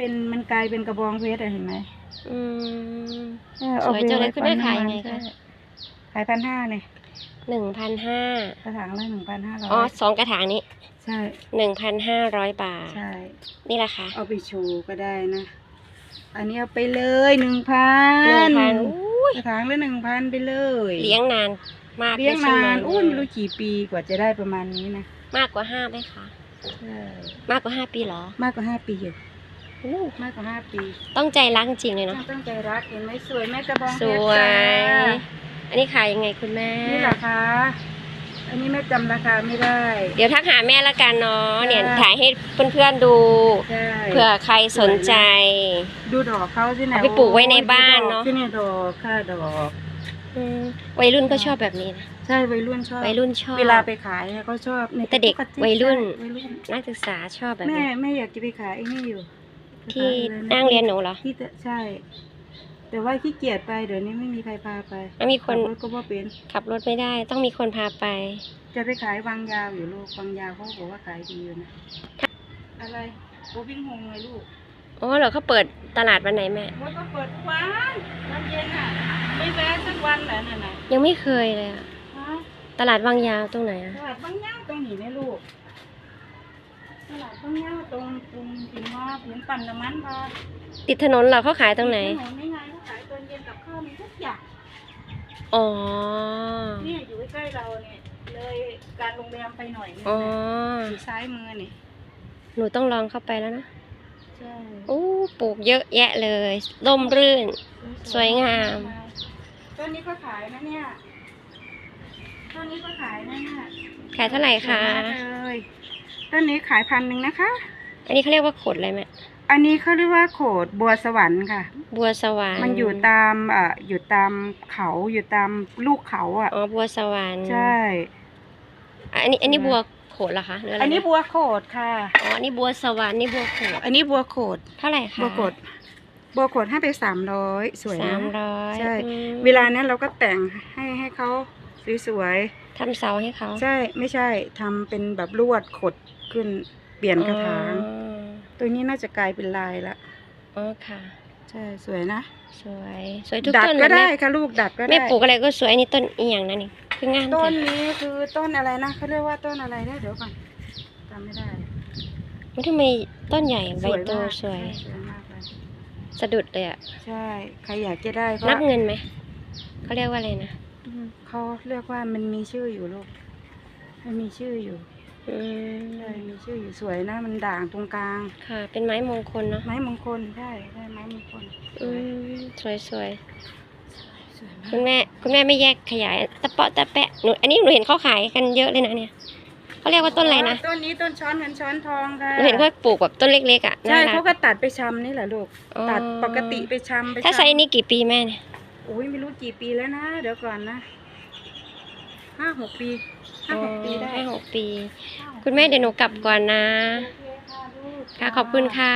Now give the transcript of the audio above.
เป็นมันกลายเป็นกระบองเพชรอะเห็นไหมอืม เออสวยจังเลยคุณแม่ขายยังไงคะ ขายพันห้าเนี่ยหนึ่งพันห้ากระถางละหนึ่งพันห้าร้ออ๋อยสองกระถางนี้ใช่หนึ่งพันห้าร้อยบาท ใช่ นี่แหละค่ะเอาไปโชว์ก็ได้นะ อันนี้เอาไปเลยหนึ่งพันหนึ่งพันอุ้ยกระถางละหนึ่งพันไปเลยเลี้ยงนานมากเลี้ยงใช่ไหนานอุ้ยไม่รู้กี่ปีกว่าจะได้ประมาณนี้นะมากกว่าห้าไหมคะ ใช่มากกว่าห้าปีเหรอ มากกว่าห้าปีอยู่ อู้มากกว่าห้าปีต้องใจรักจริงๆเลยเนาะตั้งใจรักเห็นไหมสวยแม่กระบองเพสชรวย จ้า อันนี้ขายยังไงคุณแม่ นี่เหรอคะอันนี้แม่จำราคาไม่ได้เดี๋ยวทักหาแม่ละกันเนาะได้เนี่ยถ่ายให้เพื่อนๆดู ใช่เผื่อใครสนใจ ดูดอกเขาสินะเอาไปปลูกไว้ในบ้านเนอะ ที่นี่ดอกค่ะดอก อืมวัยรุ่นก็ชอบแบบนี้นะใช่วัยรุ่นชอบ วัยรุ่นชอบ เวลาไปขายเนี่ยเขาชอบนี่แต่เด็กตุ๊จิ๊วัยรุ่น วัยรุ่น นักศึกษาชอบแบบแม่นี้ แม่อยากจะไปขายไอ้นี่อยู่ ที่ไปขายลนั่งเรียนหนูเหรอ ที่จะใช่ แต่ว่าขี้เกียจไปเดี๋ยวนี้ไม่มีใครพาไปแล้วมีคนขับรถก็บ่เป็น ขับรถไม่ได้ ต้องมีคนพาไป จะไปขายวางยาวอยู่ลูกวางยาวเขาบอกว่าขายดีอยู่นะ อะไรโบวิ่งหงเลยลูกอ๋อเหรอเขาเปิดตลาดวันไหนแม่ว่าก็เปิดทุกวันวันเย็นอะ ไม่แวะสักวันเหรอน่ะนะยังไม่เคยเลยอะฮะตลาดวังยาวตรงไหนอะตลาดบางย่าตรงนี้ไหมลูก ตลาดบางย่าตรงตรงถึงว่าถึงปั่นน้ำมันพอติดถนนเหรอเขาขายตรงไหน ถนนไม่ไงเขาขายตอนเย็นกับข้าวมีทุกอย่างอ๋อ เนี่ยอยู่ใกล้ๆเราเนี่ยเลยการโรงแรมไปหน่อยนึงอ๋อ นะอยู่ซ้ายมือนี่หนูต้องลองเข้าไปแล้วนะใช่อู้ปลูกเยอะแยะเลยร่มรื่น สวยงาม ต้นนี้ก็ขายนะเนี่ยต้นนี้ก็ขายนะเนี่ยขายเท่าไหร่คะสวยมากเลย ต้นนี้ขายพันหนึ่งนะคะ อันนี้เขาเรียกว่าขดอะไรแม่อันนี้เขาเรียกว่าโขดบัวสวรรค์ค่ะ บัวสวรรค์มันอยู่ตามเอ่ออยู่ตามเขาอยู่ตามลูกเขาอะอ๋อบัวสวรรค์ใช่ อันนี้อันนี้บัวโขดเหรอคะหรืออะไรอันนี้ะบัวโขดค่ะอ๋ออันนี้บัวสวรรค์นี่บัวโขดอันนี้บัวโขดเท่าไหร่คะบัวโขดบัวโขดให้ไปสามร้อยสวยสานะมร้อยใช่อืมเวลานั้นเราก็แต่งให้ให้เขาสวยๆทำเสาให้เขาใช่ไม่ใช่ทำเป็นแบบลวดขดขึ้นเปลี่ยนกระถาง อ๋อตัวนี้น่าจะกลายเป็นลายละอ๋อค่ะ ใช่สวยนะ สวย สวยทุกดัดต้นก็เลยได้แม่ค่ะลูกดัดก็แม่ได้ปลูกอะไรก็สวยอันนี้ต้นอีหยังนั่นนี่คืองามต้นแท้นี้คือต้นอะไรนะเขาเรียกว่าต้นอะไรนะเดี๋ยวก่อนจำไม่ได้มันทำไมต้นใหญ่ใบโตมากสวย ใช่สวยมากเลยสะดุดเลยอะใช่ ใครอยากจะได้ก็รับเงินไหมเขาเรียกว่าอะไรนะอืม เขาเรียกว่ามันมีชื่ออยู่ลูก มันมีชื่ออยู่อืมใช่มีชื่ออยู่สวยนะ มันด่างตรงกลาง ค่ะ เป็นไม้มงคลเนาะไม้มงคลใช่ใช่ไม้มงคลสอืวยมสวยสวยสวยมากคุณแม่คุณแม่ไม่แยกขยายตะเปาะตะแปะหนูอันนี้หนูเห็นเขาขายกันเยอะเลยนะเนี่ยเขาเรียกว่าต้นอะไรนะต้นนี้ต้นช้อนเงินช้อนทองค่ะหนูเห็นเขาปลูกแบบต้นเล็กๆอะใช่น่ารัเขากก็ตัดไปชำนี่แหละลูก อ๋อตัดปกติไปชำไปถ้าชำไซส์นี้กี่ปีแม่เนี่ย โอ้ยไม่รู้กี่ปีแล้วนะ เดี๋ยวก่อนนะห้าหกปีห้าหกปีได้ห้าหกปี คุณแม่เดี๋ยวหนูกลับก่อนนะ ค่ะลูกค่ะขอบคุณค่ะ